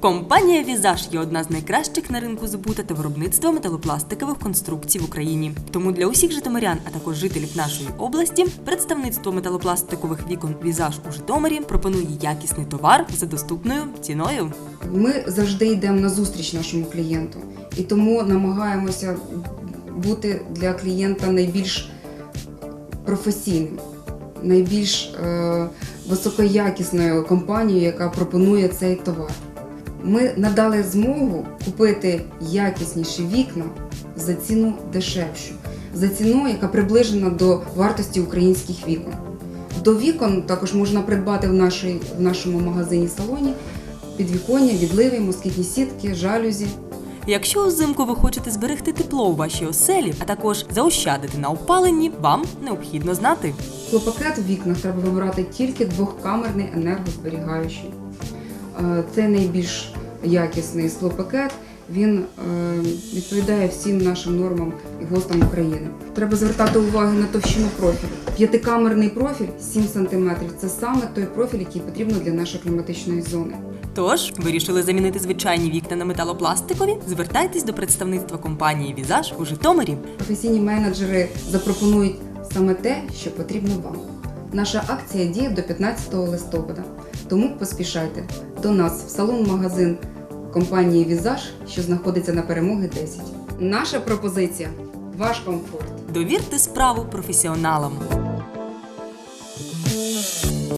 Компанія Візаж є одна з найкращих на ринку збута та виробництва металопластикових конструкцій в Україні. Тому для усіх житомирян, а також жителів нашої області, представництво металопластикових вікон Візаж у Житомирі пропонує якісний товар за доступною ціною. Ми завжди йдемо на зустріч нашому клієнту і тому намагаємося бути для клієнта найбільш професійним, найбільш е, високоякісною компанією, яка пропонує цей товар. Ми надали змогу купити якісніші вікна за ціну дешевшу, за ціну, яка приближена до вартості українських вікон. До вікон також можна придбати в, нашій, в нашому магазині салоні підвіконня, відливи, москітні сітки, жалюзі. Якщо взимку ви хочете зберегти тепло у вашій оселі, а також заощадити на опаленні, вам необхідно знати. Склопакет в вікнах треба вибирати тільки двохкамерний енергозберігаючий. Е, Це найбільш якісний склопакет. Він е, відповідає всім нашим нормам і ГОСТам України. Треба звертати увагу на товщину профілю. П'ятикамерний профіль 7 см – це саме той профіль, який потрібно для нашої кліматичної зони. Тож, вирішили замінити звичайні вікна на металопластикові? Звертайтесь до представництва компанії Візаж у Житомирі. Професійні менеджери запропонують саме те, що потрібно вам. Наша акція діє до 15 листопада, тому поспішайте до нас в салон-магазин компанії Візаж, що знаходиться на перемоги 10. Наша пропозиція ваш комфорт. Довірте справу професіоналам.